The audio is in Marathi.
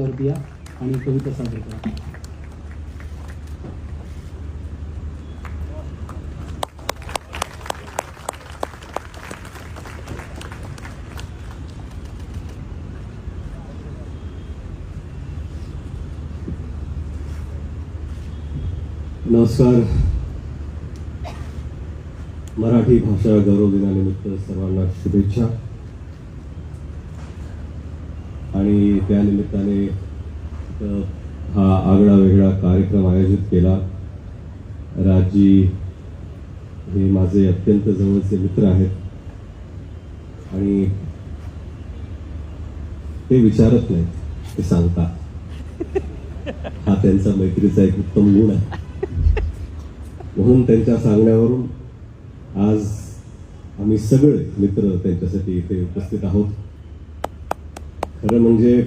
वरती आणि कविता सादर करा. नमस्कार. मराठी भाषा गौरव दिनानिमित्त सर्वांना शुभेच्छा. आणि त्यानिमित्ताने निमित्ताने हा आगळा वेगळा कार्यक्रम आयोजित केला. राजी हे माझे अत्यंत जवळचे मित्र आहेत. आणि ते विचारत नाहीत ते सांगतात. हा त्यांचा मैत्रीचा एक उत्तम गुण आहे. म्हणून त्यांच्या सांगण्यावरून आज आम्ही सगळे मित्र त्यांच्यासाठी इथे उपस्थित आहोत. खरं म्हणजे